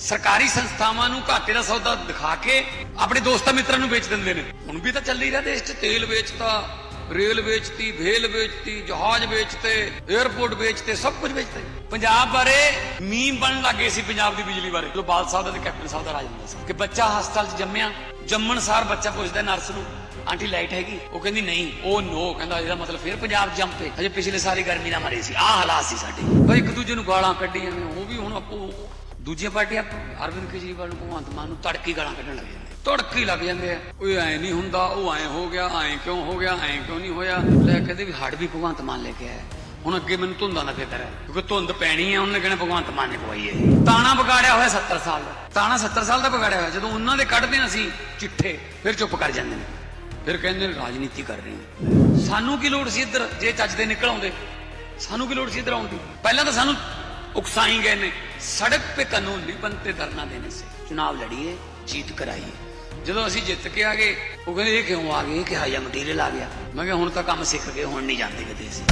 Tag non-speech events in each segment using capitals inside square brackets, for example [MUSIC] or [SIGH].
ਸਰਕਾਰੀ ਸੰਸਥਾਵਾਂ ਨੂੰ ਘਾਟੇ ਦਾ ਸੌਦਾ ਦਿਖਾ ਕੇ ਆਪਣੇ ਦੋਸਤਾਂ ਮਿੱਤਰਾਂ ਨੂੰ ਵੇਚ ਦਿੰਦੇ ਨੇ। ਹੁਣ ਵੀ ਤਾਂ ਚੱਲ ਹੀ ਰਿਹਾ ਦੇਸ਼ 'ਚ। ਤੇਲ ਵੇਚਤਾ, ਰੇਲ ਵੇਚਤੀ ਭੇਲ ਵੇਚਤੀ, ਜਹਾਜ਼ ਵੇਚਤੇ 에어ਪੋਰਟ ਵੇਚਤੇ, ਸਭ ਕੁਝ ਵੇਚਤੇ। ਪੰਜਾਬ ਬਾਰੇ ਮੀਮ ਬਣਨ ਲੱਗੇ ਸੀ ਪੰਜਾਬ ਦੀ ਬਿਜਲੀ ਬਾਰੇ। ਜੋ ਬਾਲ ਸਾਹਿਬ ਦਾ ਤੇ ਕੈਪਟਨ ਸਾਹਿਬ ਦਾ ਰਾਜ ਹੁੰਦਾ ਸੀ ਕਿ ਬੱਚਾ ਹਸਪਤਾਲ 'ਚ ਜੰਮਿਆ, ਜੰਮਣ ਸਾਰ ਬੱਚਾ ਪੁੱਛਦਾ ਨਰਸ ਨੂੰ, ਆਂਟੀ ਲਾਈਟ ਹੈਗੀ? ਉਹ ਕਹਿੰਦੀ, ਨਹੀਂ। ਉਹ ਨੋ ਕਹਿੰਦਾ, ਇਹਦਾ ਮਤਲਬ ਫਿਰ ਪੰਜਾਬ ਜੰਮ ਤੇ ਹਜੇ ਪਿਛਲੇ ਸਾਰੀ ਗਰਮੀ ਨਾਲ ਮਰੇ ਸੀ। ਆਹ ਹਾਲਾਤ ਸੀ ਸਾਡੇ। ਬਈ ਇੱਕ ਦੂਜੇ ਨੂੰ ਗਾਲਾਂ ਕੱਢੀਆਂ ਨੇ। ਉਹ ਵੀ ਹੁਣ ਆਪੋ ਦੂਜੀਆਂ ਪਾਰਟੀਆਂ ਅਰਵਿੰਦ ਕੇਜਰੀਵਾਲ ਨੂੰ ਭਗਵੰਤ ਮਾਨ ਨੂੰ ਤੜਕੀ ਗਾਲਾਂ ਕੱਢਣ ਲੱਗ ਜਾਂਦੇ ਤੜਕੀ ਲੱਗ ਜਾਂਦੇ ਆ। ਓਏ ਐ ਨਹੀਂ ਹੁੰਦਾ, ਉਹ ਐ ਹੋ ਗਿਆ, ਐ ਕਿਉਂ ਹੋ ਗਿਆ, ਐ ਕਿਉਂ ਨਹੀਂ ਹੋਇਆ। ਲੈ ਕਹਿੰਦੇ ਵੀ ਹੜ ਵੀ ਭਗਵੰਤ ਮਾਨ ਲੈ ਕੇ ਆਇਆ। ਹੁਣ ਅੱਗੇ ਮੈਨੂੰ ਧੁੰਦਾਂ ਦਾ ਫਿਕਰ ਹੈ ਕਿਉਂਕਿ ਧੁੰਦ ਪੈਣੀ ਹੈ ਉਹਨੇ ਕਹਿਣਾ ਭਗਵੰਤ ਮਾਨ ਨੇ ਪਵਾਈ ਹੈ। ਤਾਣਾ ਵਿਗਾੜਿਆ ਹੋਇਆ 70 ਸਾਲ ਦਾ। ਤਾਣਾ 70 ਸਾਲ ਦਾ ਵਿਗਾੜਿਆ ਹੋਇਆ। ਜਦੋਂ ਉਹਨਾਂ ਦੇ ਕੱਢਦੇ ਹਾਂ ਅਸੀਂ ਚਿੱਠੇ, ਫਿਰ ਚੁੱਪ ਕਰ ਜਾਂਦੇ ਨੇ। ਫਿਰ ਕਹਿੰਦੇ ਨੇ ਰਾਜਨੀਤੀ ਕਰ ਰਹੇ ਨੇ ਸਾਨੂੰ ਕੀ ਲੋੜ ਸੀ ਇੱਧਰ? ਜੇ ਚੱਜ ਦੇ ਨਿਕਲ ਆਉਂਦੇ। ਸਾਨੂੰ ਕੀ ਲੋੜ ਸੀ ਇੱਧਰ ਆਉਣ ਦੀ? ਪਹਿਲਾਂ ਤਾਂ ਸਾਨੂੰ ਉਕਸਾਈ ਗਏ ਨੇ। ਸੜਕ ਤੇ ਕਾਨੂੰਨ ਨਹੀਂ ਬੰਤੇ ਧਰਨਾ ਦੇਣੇ ਸੇ। ਚੁਣਾਵ ਲੜੀਏ, ਜੀਤ ਕਰਾਈਏ। ਜਦੋਂ ਅਸੀਂ ਜਿੱਤ ਕੇ ਆ ਗਏ, ਉਹ ਕਹਿੰਦੇ, ਇਹ ਕਿਉਂ ਆ ਗਏ? ਇਹ ਕਿਹਾ ਮਟੀਰੀਅਲ ਆ ਗਿਆ। ਮੈਂ ਕਿਹਾ, ਹੁਣ ਤਾਂ ਕੰਮ ਸਿੱਖ ਗਏ ਹੁਣ ਨਹੀਂ ਜਾਂਦੇ ਕਿਤੇ ਅਸੀਂ।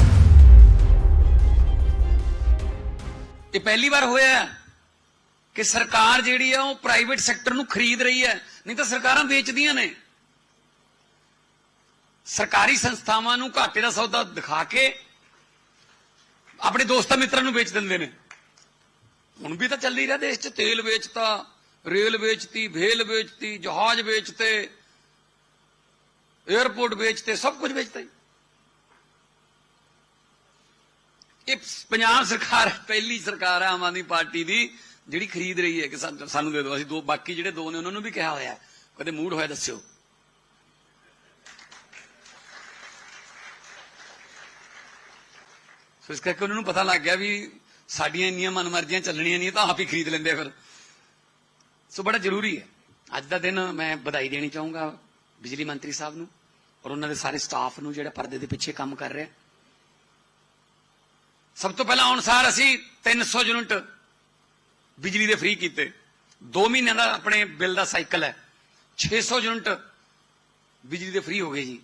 ਇਹ ਪਹਿਲੀ ਵਾਰ ਹੋਇਆ ਕਿ ਸਰਕਾਰ ਜਿਹੜੀ ਆ, ਉਹ ਪ੍ਰਾਈਵੇਟ ਸੈਕਟਰ ਨੂੰ ਖਰੀਦ ਰਹੀ ਹੈ। ਨਹੀਂ ਤਾਂ ਸਰਕਾਰਾਂ ਵੇਚਦੀਆਂ ਨੇ। ਸਰਕਾਰੀ ਸੰਸਥਾਵਾਂ ਨੂੰ ਘਾਟੇ ਦਾ ਸੌਦਾ ਦਿਖਾ ਕੇ ਆਪਣੇ ਦੋਸਤਾਂ ਮਿੱਤਰਾਂ ਨੂੰ ਵੇਚ ਦਿੰਦੇ ਨੇ। ਹੁਣ ਵੀ ਤਾਂ ਚੱਲੀ ਰਿਹਾ ਦੇਸ਼ 'ਚ, ਤੇਲ ਵੇਚਤਾ, ਰੇਲ ਵੇਚਤੀ ਭੇਲ ਵੇਚਤੀ, ਜਹਾਜ਼ ਵੇਚਤੇ 에어ਪੋਰਟ ਵੇਚਤੇ, ਸਭ ਕੁਝ ਵੇਚਤਾ ਇਹ ਪੰਜਾਬ ਸਰਕਾਰ ਪਹਿਲੀ ਸਰਕਾਰ ਹੈ ਆਮ ਆਦਮੀ ਪਾਰਟੀ ਦੀ, ਜਿਹੜੀ ਖਰੀਦ ਰਹੀ ਹੈ ਕਿ ਸਾਨੂੰ ਦੇ ਦਿਓ। ਅਸੀਂ ਦੋ, ਬਾਕੀ ਜਿਹੜੇ ਦੋ ਨੇ, ਉਹਨਾਂ ਨੂੰ ਵੀ ਕਿਹਾ ਹੋਇਆ ਕਦੇ ਮੂਡ ਹੋਇਆ ਦੱਸਿਓ। ਸੋ ਇਸ ਕਰਕੇ ਉਹਨਾਂ ਨੂੰ ਪਤਾ ਲੱਗ ਗਿਆ ਵੀ ਸਾਡੀਆਂ ਇੰਨੀਆਂ ਮਨਮਰਜ਼ੀਆਂ ਚੱਲਣੀਆਂ ਨਹੀਂ ਤਾਂ ਆਪ ਹੀ ਖਰੀਦ ਲੈਂਦੇ ਫਿਰ। ਸੋ ਬੜਾ ਜ਼ਰੂਰੀ ਹੈ। ਅੱਜ ਦਾ ਦਿਨ ਮੈਂ ਵਧਾਈ ਦੇਣੀ ਚਾਹੂੰਗਾ ਬਿਜਲੀ ਮੰਤਰੀ ਸਾਹਿਬ ਨੂੰ ਔਰ ਉਹਨਾਂ ਦੇ ਸਾਰੇ ਸਟਾਫ ਨੂੰ ਜਿਹੜਾ ਪਰਦੇ ਦੇ ਪਿੱਛੇ ਕੰਮ ਕਰ ਰਿਹਾ। ਸਭ ਤੋਂ ਪਹਿਲਾਂ ਅਨੁਸਾਰ ਅਸੀਂ 300 ਯੂਨਿਟ ਬਿਜਲੀ ਦੇ ਫ੍ਰੀ ਕੀਤੇ। 2 ਮਹੀਨਿਆਂ ਦਾ ਆਪਣੇ ਬਿੱਲ ਦਾ ਸਾਈਕਲ ਹੈ। 600 ਯੂਨਿਟ ਬਿਜਲੀ ਦੇ ਫ੍ਰੀ ਹੋ ਗਏ ਜੀ।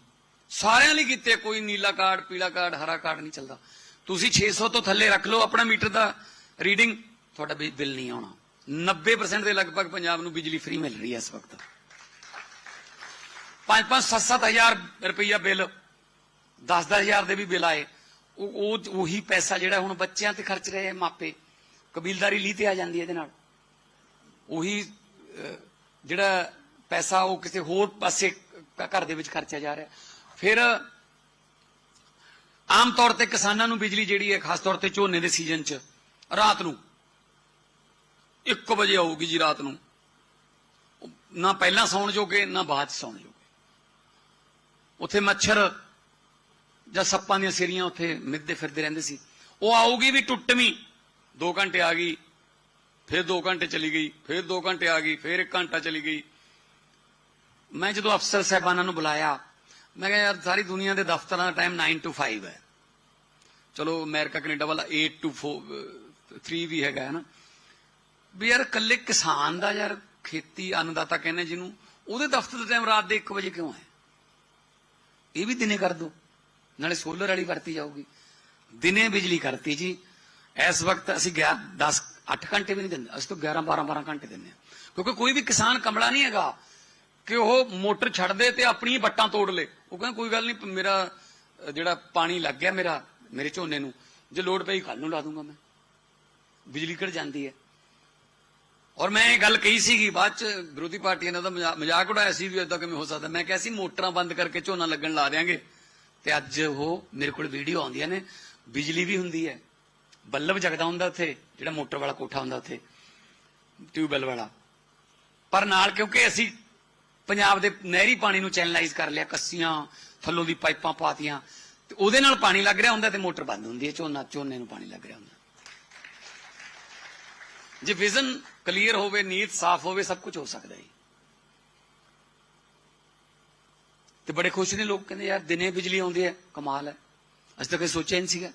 ਸਾਰਿਆਂ ਲਈ ਕੀਤੇ, ਕੋਈ ਨੀਲਾ ਕਾਰਡ, ਪੀਲਾ ਕਾਰਡ, ਹਰਾ ਕਾਰਡ ਨਹੀਂ ਚੱਲਦਾ। ਤੁਸੀਂ 600 ਤੋਂ ਥੱਲੇ ਰੱਖ ਲਓ ਆਪਣਾ ਮੀਟਰ ਦਾ ਰੀਡਿੰਗ, ਤੁਹਾਡਾ ਬਿੱਲ ਨਹੀਂ ਆਉਣਾ। 90% ਦੇ ਲਗਭਗ ਪੰਜਾਬ ਨੂੰ ਬਿਜਲੀ ਫ੍ਰੀ ਮਿਲ ਰਹੀ ਹੈ ਇਸ ਵਕਤ। 5-5 7-7000 ਰੁਪਈਆ ਬਿੱਲ 10-10000 ਦੇ ਵੀ ਬਿੱਲ ਆਏ। ਉਹ, ਉਹੀ ਪੈਸਾ ਜਿਹੜਾ ਹੁਣ ਬੱਚਿਆਂ ਤੇ ਖਰਚ ਰਹੇ ਮਾਪੇ, ਕਬੀਲਦਾਰੀ ਲਈ ਤੇ ਆ ਜਾਂਦੀ ਇਹਦੇ ਨਾਲ। ਉਹੀ ਜਿਹੜਾ ਪੈਸਾ ਉਹ ਕਿਸੇ ਹੋਰ ਪਾਸੇ ਘਰ ਦੇ ਵਿੱਚ ਖਰਚਿਆ ਜਾ ਰਿਹਾ। ਫਿਰ ਆਮ ਤੌਰ ਤੇ ਕਿਸਾਨਾਂ ਨੂੰ ਬਿਜਲੀ ਜਿਹੜੀ ਹੈ, ਖਾਸ ਤੌਰ ਤੇ ਝੋਨੇ ਦੇ ਸੀਜ਼ਨ 'ਚ, ਰਾਤ ਨੂੰ। 1 ਵਜੇ ਆਊਗੀ ਜੀ ਰਾਤ ਨੂੰ। ਨਾ ਪਹਿਲਾਂ ਸੌਣ ਜੋਗੇ, ਨਾ ਬਾਅਦ 'ਚ ਸੌਣ ਜੋਗੇ। ਉੱਥੇ ਮੱਛਰ ਜਾਂ ਸੱਪਾਂ ਦੀਆਂ ਸਿਰੀਆਂ ਉੱਥੇ ਮਿੱਧਦੇ ਫਿਰਦੇ ਰਹਿੰਦੇ ਸੀ। ਉਹ ਆਊਗੀ ਵੀ ਟੁੱਟਵੀਂ। 2 ਘੰਟੇ ਆ ਗਈ, ਫਿਰ 2 ਘੰਟੇ ਚਲੀ ਗਈ, ਫਿਰ 2 ਘੰਟੇ ਆ ਗਈ, ਫਿਰ 1 ਘੰਟਾ ਚਲੀ ਗਈ। ਮੈਂ ਜਦੋਂ ਅਫਸਰ ਸਾਹਿਬਾਨਾਂ ਨੂੰ ਬੁਲਾਇਆ ਮੈਂ ਕਿਹਾ ਯਾਰ ਸਾਰੀ ਦੁਨੀਆ ਦੇ ਦਫ਼ਤਰਾਂ ਦਾ ਟਾਈਮ 9 ਟੂ 5 ਹੈ। ਚਲੋ ਅਮਰੀਕਾ, ਕੈਨੇਡਾ ਵਾਲਾ 8 ਟੂ 4 3 ਵੀ ਹੈਗਾ ਹੈ ਨਾ ਵੀ ਯਾਰ ਕੱਲੇ ਕਿਸਾਨ ਦਾ ਯਾਰ ਖੇਤੀ ਅੰਨਦਾਤਾ ਕਹਿੰਦੇ ਜਿਹਨੂੰ, ਉਹਦੇ ਦਫ਼ਤਰ ਦਾ ਟਾਈਮ ਰਾਤ ਦੇ 1 ਵਜੇ ਕਿਉਂ ਹੈ? ਇਹ ਵੀ ਦਿਨੇ ਕਰ ਦੋ, ਨਾਲੇ ਸੋਲਰ ਵਾਲੀ ਵਰਤੀ ਜਾਊਗੀ। ਦਿਨੇ ਬਿਜਲੀ ਕਰਤੀ ਜੀ। ਇਸ ਵਕਤ ਅਸੀਂ 10 8 ਘੰਟੇ ਵੀ ਨਹੀਂ ਦਿੰਦੇ, ਅਸੀਂ ਤਾਂ 11 12 12 ਘੰਟੇ ਦਿੰਦੇ ਹਾਂ। ਕਿਉਂਕਿ ਕੋਈ ਵੀ ਕਿਸਾਨ ਕਮਲਾ ਨਹੀਂ ਹੈਗਾ। ਕਿ ਉਹ ਮੋਟਰ ਛੱਡ ਦੇ ਤੇ ਆਪਣੀ ਬੱਟਾਂ ਤੋੜ ਲੇ। ਉਹ ਕਹਿੰਦਾ, ਕੋਈ ਗੱਲ ਨਹੀਂ ਮੇਰਾ ਜਿਹੜਾ ਪਾਣੀ ਲੱਗ ਗਿਆ ਮੇਰਾ, ਮੇਰੇ ਝੋਨੇ ਨੂੰ, ਜੇ ਲੋੜ ਪਈ ਕੱਲ ਨੂੰ ਲਾ ਦੂੰਗਾ ਮੈਂ। ਬਿਜਲੀ ਕੱਢ ਜਾਂਦੀ ਹੈ। ਔਰ ਮੈਂ ਇਹ ਗੱਲ ਕਹੀ ਸੀਗੀ, ਬਾਅਦ ਚ ਵਿਰੋਧੀ ਪਾਰਟੀਆਂ ਨੇ ਉਹਦਾ ਮਜ਼ਾਕ ਉਡਾਇਆ ਸੀ ਵੀ ਇਦਾਂ ਕਿਵੇਂ ਹੋ ਸਕਦਾ। ਮੈਂ ਕਿਹਾ ਸੀ, ਮੋਟਰਾਂ ਬੰਦ ਕਰਕੇ ਝੋਨਾ ਲੱਗਣ ਲਾ ਦਿਆਂਗੇ। ਤੇ ਅੱਜ ਉਹ ਮੇਰੇ ਕੋਲ ਵੀਡੀਓ ਆਉਂਦੀਆਂ ਨੇ। ਬਿਜਲੀ ਵੀ ਹੁੰਦੀ ਹੈ। ਬੱਲਬ ਜਗਦਾ ਹੁੰਦਾ ਉੱਥੇ, ਜਿਹੜਾ ਮੋਟਰ ਵਾਲਾ ਕੋਠਾ ਹੁੰਦਾ ਉੱਥੇ, ਟਿਊਬਵੈਲ ਵਾਲਾ। ਪਰ ਨਾਲ ਕਿਉਂਕਿ ਅਸੀਂ ਪੰਜਾਬ ਦੇ ਨਹਿਰੀ ਪਾਣੀ ਨੂੰ ਚੈਨਲਾਈਜ਼ ਕਰ ਲਿਆ, ਕੱਸੀਆਂ, ਥੱਲੋਂ ਦੀ ਪਾਈਪਾਂ ਪਾਤੀਆਂ। ਤੇ ਉਹਦੇ ਨਾਲ ਪਾਣੀ ਲੱਗ ਰਿਹਾ ਹੁੰਦਾ ਤੇ ਮੋਟਰ ਬੰਦ ਹੁੰਦੀ ਹੈ, ਝੋਨਾ, ਝੋਨੇ ਨੂੰ ਪਾਣੀ ਲੱਗ ਰਿਹਾ ਹੁੰਦਾ। ਜੇ ਵਿਜ਼ਨ ਕਲੀਅਰ ਹੋਵੇ ਨੀਤ ਸਾਫ਼ ਹੋਵੇ, ਸਭ ਕੁਝ ਹੋ ਸਕਦਾ ਹੈ ਤੇ ਬੜੇ ਖੁਸ਼ ਨੇ ਲੋਕ, ਕਹਿੰਦੇ ਯਾਰ ਦਿਨੇ ਬਿਜਲੀ ਆਉਂਦੀ ਹੈ, ਕਮਾਲ ਹੈ। ਅਸੀਂ ਤਾਂ ਕਦੇ ਸੋਚਿਆ ਨਹੀਂ ਸੀਗਾ।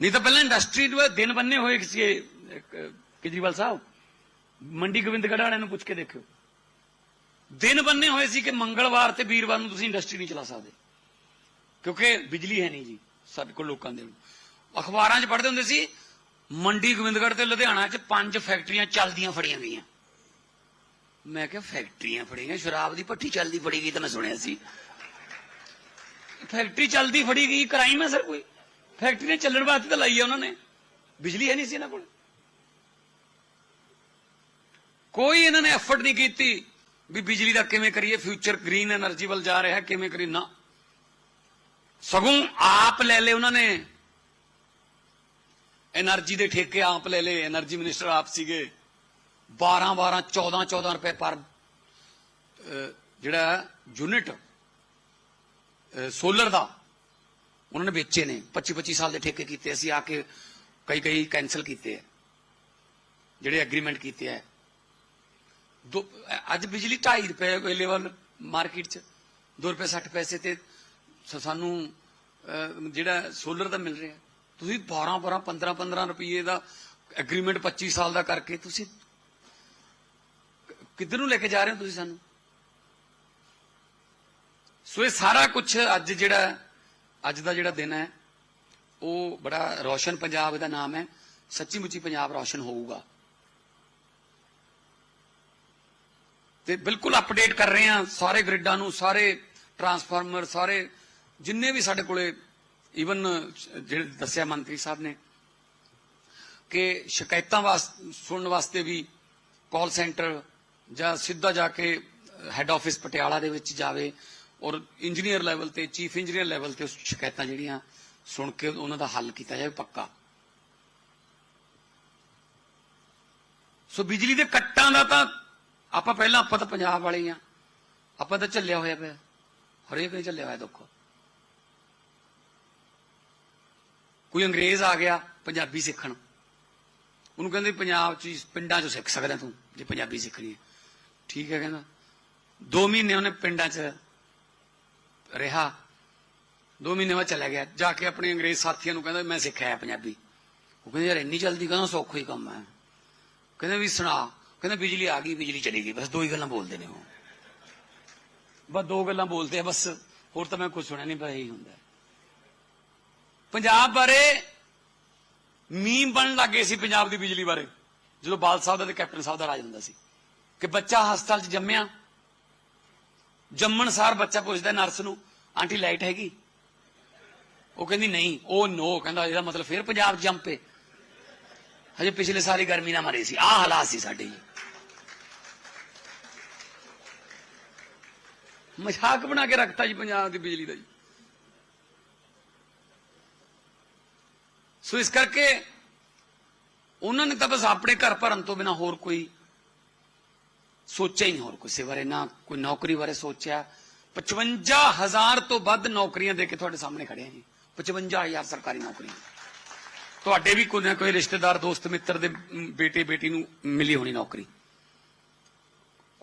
ਨਹੀਂ ਤਾਂ ਪਹਿਲਾਂ ਇੰਡਸਟਰੀ ਦੇ ਦਿਨ ਬੰਨੇ ਹੋਏ ਸੀ ਕੇਜਰੀਵਾਲ ਸਾਹਿਬ। ਮੰਡੀ ਗੋਬਿੰਦਗੜ੍ਹ ਵਾਲਿਆਂ ਨੂੰ ਪੁੱਛ ਕੇ ਦੇਖਿਓ। ਦਿਨ ਬੰਨੇ ਹੋਏ ਸੀ ਕਿ ਮੰਗਲਵਾਰ ਤੇ ਵੀਰਵਾਰ ਨੂੰ ਤੁਸੀਂ ਇੰਡਸਟਰੀ ਨਹੀਂ ਚਲਾ ਸਕਦੇ। ਕਿਉਂਕਿ ਬਿਜਲੀ ਹੈ ਨਹੀਂ ਜੀ, ਸਾਡੇ ਕੋਲ ਲੋਕਾਂ ਦੇ। ਅਖਬਾਰਾਂ 'ਚ ਪੜ੍ਹਦੇ ਹੁੰਦੇ ਸੀ, ਮੰਡੀ ਗੋਬਿੰਦਗੜ੍ਹ ਤੇ ਲੁਧਿਆਣਾ 'ਚ ਪੰਜ ਫੈਕਟਰੀਆਂ ਚੱਲਦੀਆਂ ਫੜੀਆਂ ਗਈਆਂ। ਮੈਂ ਕਿਹਾ, ਫੈਕਟਰੀਆਂ ਫੜੀਆਂ, ਸ਼ਰਾਬ ਦੀ ਭੱਠੀ ਚੱਲਦੀ ਫੜੀ ਗਈ ਤਾਂ ਮੈਂ ਸੁਣਿਆ ਸੀ। ਫੈਕਟਰੀ ਚੱਲਦੀ ਫੜੀ ਗਈ, ਕ੍ਰਾਈਮ ਹੈ ਸਰ ਕੋਈ? ਫੈਕਟਰੀ ਨੇ ਚੱਲਣ ਵਾਸਤੇ ਤਾਂ ਲਾਈ ਹੈ ਉਹਨਾਂ ਨੇ। ਬਿਜਲੀ ਹੈ ਨਹੀਂ ਸੀ ਇਹਨਾਂ ਕੋਲ। ਕੋਈ ਇਹਨਾਂ ਨੇ ਐਫਰਟ ਨਹੀਂ ਕੀਤੀ। ਵੀ ਬਿਜਲੀ ਦਾ ਕਿਵੇਂ ਕਰੀਏ? ਫਿਊਚਰ ਗ੍ਰੀਨ એનર્ਜੀ ਵੱਲ ਜਾ ਰਿਹਾ, ਕਿਵੇਂ ਕਰੀ ਨਾ। ਸਗੋਂ ਆਪ ਲੈ ਲਏ ਉਹਨਾਂ ਨੇ। એનર્ਜੀ ਦੇ ਠੇਕੇ ਆਪ ਲੈ ਲਏ। એનર્ਜੀ ਮਿਨਿਸਟਰ ਆਪ ਸੀਗੇ। 12 12 14 14 ਰੁਪਏ ਪਰ ਜਿਹੜਾ ਯੂਨਿਟ ਸੋਲਰ ਦਾ, ਉਹਨਾਂ ਨੇ ਵੇਚੇ ਨੇ। 25 25 ਸਾਲ ਦੇ ਠੇਕੇ ਕੀਤੇ। ਅਸੀਂ ਆ ਕੇ ਕਈ ਕਈ ਕੈਨਸਲ ਕੀਤੇ ਆ। ਜਿਹੜੇ ਐਗਰੀਮੈਂਟ ਕੀਤੇ ਆ। ਅੱਜ ਬਿਜਲੀ 2.5 ਰੁਪਏ ਅਵੇਲੇਬਲ ਮਾਰਕੀਟ 'ਚ। 2 ਰੁਪਏ 60 ਪੈਸੇ ਤੇ ਸਾਨੂੰ ਜਿਹੜਾ ਸੋਲਰ ਦਾ ਮਿਲ ਰਿਹਾ। ਤੁਸੀਂ 12 12 15 15 ਰੁਪਏ ਦਾ ਐਗਰੀਮੈਂਟ 25 ਸਾਲ ਦਾ ਕਰਕੇ ਤੁਸੀਂ ਕਿੱਧਰ ਨੂੰ ਲੈ ਕੇ ਜਾ ਰਹੇ ਹੋ ਤੁਸੀਂ ਸਾਨੂੰ? ਸੋ ਇਹ ਸਾਰਾ ਕੁਝ ਅੱਜ ਜਿਹੜਾ, ਅੱਜ ਦਾ ਜਿਹੜਾ ਦਿਨ ਹੈ, ਉਹ ਬੜਾ ਰੋਸ਼ਨ ਪੰਜਾਬ ਦਾ ਨਾਮ ਹੈ। ਸੱਚੀ ਮੁੱਚੀ ਪੰਜਾਬ ਰੋਸ਼ਨ ਹੋਊਗਾ। ਤੇ ਬਿਲਕੁਲ ਅਪਡੇਟ ਕਰ ਰਹੇ ਹਾਂ ਸਾਰੇ ਗ੍ਰਿਡਾਂ ਨੂੰ, ਸਾਰੇ ਟਰਾਂਸਫਾਰਮਰ ਸਾਰੇ ਜਿੰਨੇ ਵੀ ਸਾਡੇ ਕੋਲੇ ਈਵਨ ਜਿਹੜੇ ਦੱਸਿਆ ਮੰਤਰੀ ਸਾਹਿਬ ਨੇ ਕਿ ਸ਼ਿਕਾਇਤਾਂ ਵਾਸਤੇ ਸੁਣਨ ਵਾਸਤੇ ਵੀ ਕਾਲ ਸੈਂਟਰ ਜਾਂ ਸਿੱਧਾ ਜਾ ਕੇ ਹੈੱਡ ਆਫਿਸ ਪਟਿਆਲਾ ਦੇ ਵਿੱਚ ਜਾਵੇ ਔਰ ਇੰਜੀਨੀਅਰ ਲੈਵਲ ਤੇ ਚੀਫ ਇੰਜੀਨੀਅਰ ਲੈਵਲ ਤੇ ਉਸ ਸ਼ਿਕਾਇਤਾਂ ਜਿਹੜੀਆਂ ਸੁਣ ਕੇ ਉਹਨਾਂ ਦਾ ਹੱਲ ਕੀਤਾ ਜਾਵੇ ਪੱਕਾ। ਸੋ ਬਿਜਲੀ ਦੇ ਕੱਟਾਂ ਦਾ ਤਾਂ ਆਪਾਂ ਪਹਿਲਾਂ ਆਪਾਂ ਤਾਂ ਪੰਜਾਬ ਵਾਲੇ ਹੀ ਆ। ਆਪਾਂ ਤਾਂ ਝੱਲਿਆ ਹੋਇਆ ਪਿਆ। ਹਰੇਕ ਨੇ ਝੱਲਿਆ ਹੋਇਆ ਦੁੱਖ। ਕੋਈ ਅੰਗਰੇਜ਼ ਆ ਗਿਆ ਪੰਜਾਬੀ ਸਿੱਖਣ। ਉਹਨੂੰ ਕਹਿੰਦੇ ਪੰਜਾਬ ਚ ਪਿੰਡਾਂ ਚ ਸਿੱਖ ਸਕਦਾ ਤੂੰ, ਜੇ ਪੰਜਾਬੀ ਸਿੱਖਣੀ ਹੈ। ਠੀਕ ਹੈ ਕਹਿੰਦਾ। 2 ਮਹੀਨੇ ਉਹਨੇ ਪਿੰਡਾਂ ਚ ਰਿਹਾ। 2 ਮਹੀਨੇ ਬਾਅਦ ਚਲਾ ਗਿਆ। ਜਾ ਕੇ ਆਪਣੇ ਅੰਗਰੇਜ਼ ਸਾਥੀਆਂ ਨੂੰ ਕਹਿੰਦਾ ਮੈਂ ਸਿੱਖਿਆ ਪੰਜਾਬੀ। ਉਹ ਕਹਿੰਦੇ ਯਾਰ ਇੰਨੀ ਜਲਦੀ ਕਹਿੰਦਾ ਸੌਖਾ ਹੀ ਕੰਮ ਹੈ। ਕਹਿੰਦੇ ਵੀ ਸੁਣਾ ਕਹਿੰਦਾ ਬਿਜਲੀ ਆ ਗਈ, ਬਿਜਲੀ ਚਲੀ ਗਈ। ਬਸ ਦੋ ਹੀ ਗੱਲਾਂ ਬੋਲਦੇ ਨੇ ਉਹ। ਬਸ ਦੋ ਗੱਲਾਂ ਬੋਲਦੇ ਆ, ਬਸ ਹੋਰ ਤਾਂ ਮੈਂ ਕੁਝ ਸੁਣਿਆ ਨਹੀਂ ਪਰ ਇਹੀ ਹੁੰਦਾ। ਪੰਜਾਬ ਬਾਰੇ ਮੀਮ ਬਣਨ ਲੱਗੇ ਸੀ ਪੰਜਾਬ ਦੀ ਬਿਜਲੀ ਬਾਰੇ। ਜਦੋਂ ਬਾਲ ਸਾਹਿਬ ਦਾ ਤੇ ਕੈਪਟਨ ਸਾਹਿਬ ਦਾ ਰਾਜ ਹੁੰਦਾ ਸੀ। ਕਿ ਬੱਚਾ ਹਸਪਤਾਲ 'ਚ ਜੰਮਿਆ। ਜੰਮਣ ਸਾਰ ਬੱਚਾ ਪੁੱਛਦਾ ਨਰਸ ਨੂੰ, ਆਂਟੀ, ਲਾਈਟ ਹੈਗੀ? ਉਹ ਕਹਿੰਦੀ, ਨਹੀਂ। ਉਹ ਨੋ। ਕਹਿੰਦਾ, ਇਹਦਾ ਮਤਲਬ ਫਿਰ ਪੰਜਾਬ ਜੰਮ ਜੰਪੇ ਹਜੇ ਪਿਛਲੇ ਸਾਰੀ ਗਰਮੀ ਨਾ ਮਰੇ ਸੀ। ਆਹ ਹਾਲਾਤ ਸੀ ਸਾਡੇ। ਜੀ ਮਸ਼ਾਕ ਬਣਾ ਕੇ ਰੱਖਤਾ ਜੀ ਪੰਜਾਬ ਦੀ ਬਿਜਲੀ ਦਾ ਜੀ। ਸੋ ਇਸ ਕਰਕੇ ਉਹਨਾਂ ਨੇ ਤਾਂ ਬਸ ਆਪਣੇ ਘਰ ਭਰਨ ਤੋਂ ਬਿਨਾ ਹੋਰ ਕੋਈ ਸੋਚਿਆ ਹੀ ਨਹੀਂ, ਹੋਰ ਕਿਸੇ ਬਾਰੇ, ਨਾ ਕੋਈ ਨੌਕਰੀ ਬਾਰੇ ਸੋਚਿਆ। 55000 ਤੋਂ ਵੱਧ ਨੌਕਰੀਆਂ ਦੇ ਕੇ ਤੁਹਾਡੇ ਸਾਹਮਣੇ ਖੜੇ ਆ ਜੀ। 55000 ਸਰਕਾਰੀ ਨੌਕਰੀਆਂ ਤੁਹਾਡੇ ਵੀ ਕੋਈ ਨਾ ਕੋਈ ਰਿਸ਼ਤੇਦਾਰ, ਦੋਸਤ, ਮਿੱਤਰ ਦੇ ਬੇਟੇ ਬੇਟੀ ਨੂੰ ਮਿਲੀ ਹੋਣੀ ਨੌਕਰੀ।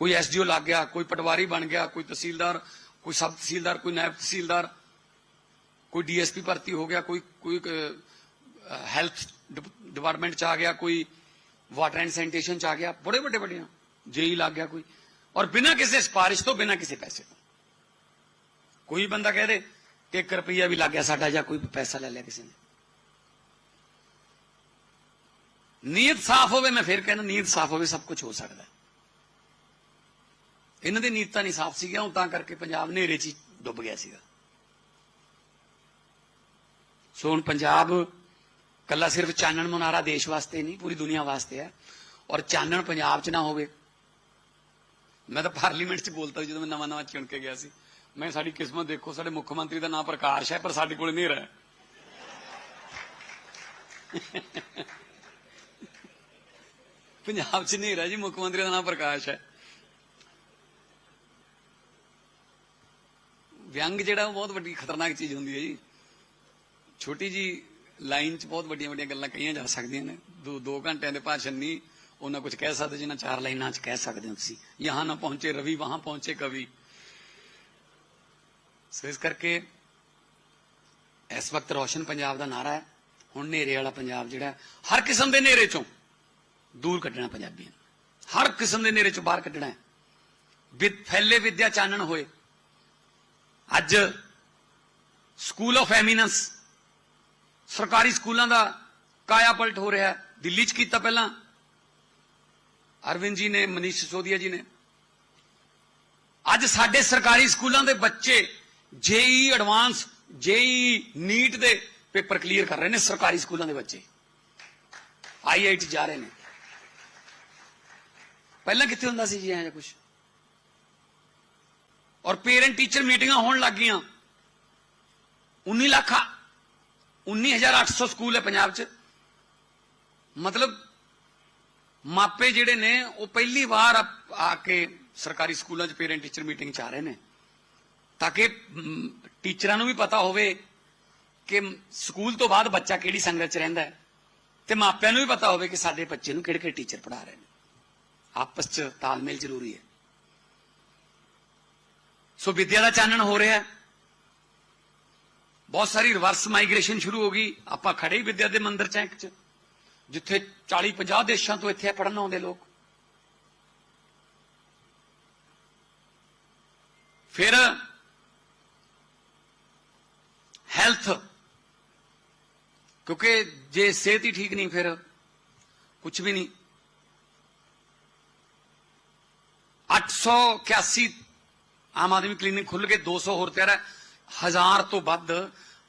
ਕੋਈ ਐਸਡੀਓ ਲੱਗ ਗਿਆ, ਕੋਈ ਪਟਵਾਰੀ ਬਣ ਗਿਆ, ਕੋਈ ਤਹਿਸੀਲਦਾਰ, ਕੋਈ ਸਬ ਤਹਿਸੀਲਦਾਰ, ਕੋਈ ਨਾਇਬ ਤਹਿਸੀਲਦਾਰ, ਕੋਈ ਡੀਐਸਪੀ ਭਰਤੀ ਹੋ ਗਿਆ, ਕੋਈ ਕੋਈ ਹੈਲਥ ਡਿਪਾਰਟਮੈਂਟ ਚ ਆ ਗਿਆ, ਕੋਈ ਵਾਟਰ ਐਂਡ ਸੈਨੀਟੇਸ਼ਨ ਚ ਆ ਗਿਆ, ਬੜੇ ਵੱਡੇ ਵੱਡੀਆਂ ਜੇਈ ਲੱਗ ਗਿਆ ਕੋਈ। ਔਰ ਬਿਨਾਂ ਕਿਸੇ ਸਿਫਾਰਿਸ਼ ਤੋਂ, ਬਿਨਾਂ ਕਿਸੇ ਪੈਸੇ ਤੋਂ। ਕੋਈ ਬੰਦਾ ਕਹਿ ਦੇ ਕਿ 1 ਰੁਪਈਆ ਵੀ ਲੱਗ ਗਿਆ ਸਾਡਾ ਜਾਂ ਕੋਈ ਪੈਸਾ ਲੈ ਲਿਆ ਕਿਸੇ ਨੇ। ਨੀਅਤ ਸਾਫ਼ ਹੋਵੇ, ਮੈਂ ਫਿਰ ਕਹਿੰਦਾ ਨੀਅਤ ਸਾਫ਼ ਹੋਵੇ, ਸਭ ਕੁਝ ਹੋ ਸਕਦਾ। ਹੈ ਇਹਨਾਂ ਦੀ ਨੀਤਾਂ ਨਹੀਂ ਸਾਫ਼ ਸੀਗੀਆਂ ਉਹ ਤਾਂ ਕਰਕੇ ਪੰਜਾਬ ਹਨੇਰੇ 'ਚ ਹੀ ਡੁੱਬ ਗਿਆ ਸੀਗਾ। ਸੋ ਹੁਣ ਪੰਜਾਬ ਕੱਲਾ ਸਿਰਫ ਚਾਨਣ ਮਨਾਰਾ ਦੇਸ਼ ਵਾਸਤੇ ਨਹੀਂ, ਪੂਰੀ ਦੁਨੀਆ ਵਾਸਤੇ ਹੈ। ਔਰ ਚਾਨਣ ਪੰਜਾਬ 'ਚ ਨਾ ਹੋਵੇ। ਮੈਂ ਤਾਂ ਪਾਰਲੀਮੈਂਟ 'ਚ ਬੋਲਤਾ ਸੀ ਜਦੋਂ ਮੈਂ ਨਵਾਂ ਨਵਾਂ ਚੁਣ ਕੇ ਗਿਆ ਸੀ। ਮੈਂ ਸਾਡੀ ਕਿਸਮਤ ਦੇਖੋ, ਸਾਡੇ ਮੁੱਖ ਮੰਤਰੀ ਦਾ ਨਾਮ ਪ੍ਰਕਾਸ਼ ਹੈ, ਪਰ ਸਾਡੇ ਕੋਲ ਹਨੇਰਾ ਹੈ। [LAUGHS] ਪੰਜਾਬ 'ਚ ਹਨੇਰਾ ਜੀ, ਮੁੱਖ ਮੰਤਰੀ ਦਾ ਨਾਮ ਪ੍ਰਕਾਸ਼ ਹੈ। ਵਿਅੰਗ ਜਿਹੜਾ ਉਹ ਬਹੁਤ ਵੱਡੀ ਖਤਰਨਾਕ ਚੀਜ਼ ਹੁੰਦੀ ਹੈ ਜੀ। ਛੋਟੀ ਜੀ ਲਾਈਨ 'ਚ ਬਹੁਤ ਵੱਡੀਆਂ ਵੱਡੀਆਂ ਗੱਲਾਂ ਕਹੀਆਂ ਜਾ ਸਕਦੀਆਂ ਨੇ। ਦੋ ਦੋ ਘੰਟਿਆਂ ਦੇ ਭਾਸ਼ਣ ਨਹੀਂ ਉਹਨਾਂ ਕੁਝ ਕਹਿ ਸਕਦੇ, ਜਿੰਨਾ ਚਾਰ ਲਾਈਨਾਂ 'ਚ ਕਹਿ ਸਕਦੇ ਹੋ ਤੁਸੀਂ। ਯਹਾਂ ਨਾ ਪਹੁੰਚੇ ਰਵੀ, ਵਹਾਂ ਪਹੁੰਚੇ ਕਵੀ। ਸੋ ਇਸ ਕਰਕੇ ਇਸ ਵਕਤ ਰੋਸ਼ਨ ਪੰਜਾਬ ਦਾ ਨਾਰਾ ਹੈ। ਹੁਣ ਨੇਰੇ ਵਾਲਾ ਪੰਜਾਬ ਜਿਹੜਾ ਹਰ ਕਿਸਮ ਦੇ ਨੇਰੇ ਚੋਂ ਦੂਰ ਕੱਢਣਾ ਪੰਜਾਬੀਆਂ ਨੂੰ। ਹਰ ਕਿਸਮ ਦੇ ਨੇਰੇ ਚੋਂ ਬਾਹਰ ਕੱਢਣਾ ਹੈ। ਫੈਲੇ ਵਿਦਿਆ ਚਾਨਣ ਹੋਏ। ਅੱਜ ਸਕੂਲ ਆਫ ਐਮੀਨੈਂਸ ਸਰਕਾਰੀ ਸਕੂਲਾਂ ਦਾ ਕਾਇਆ ਪਲਟ ਹੋ ਰਿਹਾ ਹੈ। ਦਿੱਲੀ 'ਚ ਕੀਤਾ ਪਹਿਲਾਂ। ਅਰਵਿੰਦ ਜੀ ਨੇ, ਮਨੀਸ਼ ਸਿਸੋਦੀਆ ਜੀ ਨੇ। ਅੱਜ ਸਾਡੇ ਸਰਕਾਰੀ ਸਕੂਲਾਂ ਦੇ ਬੱਚੇ ਜੇਈ ਐਡਵਾਂਸ ਜੇਈ ਨੀਟ ਦੇ ਪੇਪਰ ਕਲੀਅਰ ਕਰ ਰਹੇ ਨੇ ਸਰਕਾਰੀ ਸਕੂਲਾਂ ਦੇ ਬੱਚੇ। ਆਈਆਈਟੀ ਜਾ ਰਹੇ ਨੇ। ਪਹਿਲਾਂ ਕਿੱਥੇ ਹੁੰਦਾ ਸੀ ਜੀ, ਇਹ ਜਿਹਾ ਕੁਝ ਔਰ ਪੇਰੈਂਟ ਟੀਚਰ ਮੀਟਿੰਗਾਂ ਹੋਣ ਲੱਗ ਗਈਆਂ। 19 ਲੱਖ ਆ- 19800 ਸਕੂਲ ਹੈ ਪੰਜਾਬ 'ਚ। ਮਤਲਬ ਮਾਪੇ ਜਿਹੜੇ ਨੇ, ਉਹ ਪਹਿਲੀ ਵਾਰ ਆ ਕੇ ਸਰਕਾਰੀ ਸਕੂਲਾਂ 'ਚ ਪੇਰੈਂਟ ਟੀਚਰ ਮੀਟਿੰਗ 'ਚ ਆ ਰਹੇ ਨੇ। ਤਾਂ ਕਿ ਟੀਚਰਾਂ ਨੂੰ ਵੀ ਪਤਾ ਹੋਵੇ ਕਿ ਸਕੂਲ ਤੋਂ ਬਾਅਦ ਬੱਚਾ ਕਿਹੜੀ ਸੰਗਤ 'ਚ ਰਹਿੰਦਾ ਹੈ। ਤੇ ਮਾਪਿਆਂ ਨੂੰ ਵੀ ਪਤਾ ਹੋਵੇ ਕਿ ਸਾਡੇ ਬੱਚੇ ਨੂੰ ਕਿਹੜੇ ਕਿਹੜੇ ਟੀਚਰ ਪੜ੍ਹਾ ਰਹੇ ਨੇ। ਆਪਸ 'ਚ ਤਾਲਮੇਲ ਜ਼ਰੂਰੀ ਹੈ। ਸੋ ਵਿਦਿਆ ਦਾ ਚਾਨਣ ਹੋ ਰਿਹਾ ਹੈ। ਬਹੁਤ ਸਾਰੀ ਰਿਵਰਸ ਮਾਈਗ੍ਰੇਸ਼ਨ ਸ਼ੁਰੂ ਹੋ ਗਈ। ਆਪਾਂ ਖੜੇ ਹੀ ਵਿਦਿਆ ਦੇ ਮੰਦਰ ਚ ਇੱਕ ਚ, ਜਿੱਥੇ 40 50 ਦੇਸ਼ਾਂ ਤੋਂ ਇੱਥੇ ਪੜਨ ਆਉਂਦੇ ਲੋਕ। ਫਿਰ ਹੈਲਥ ਕਿਉਂਕਿ ਜੇ ਸਿਹਤ ਹੀ ਠੀਕ ਨਹੀਂ, ਫਿਰ ਕੁਝ ਵੀ ਨਹੀਂ। 881 ਆਮ ਆਦਮੀ ਕਲੀਨਿਕ ਖੁੱਲ ਕੇ 200 ਹੋਰ ਤਿਆਰ ਹੈ। ਹਜ਼ਾਰ ਤੋਂ ਵੱਧ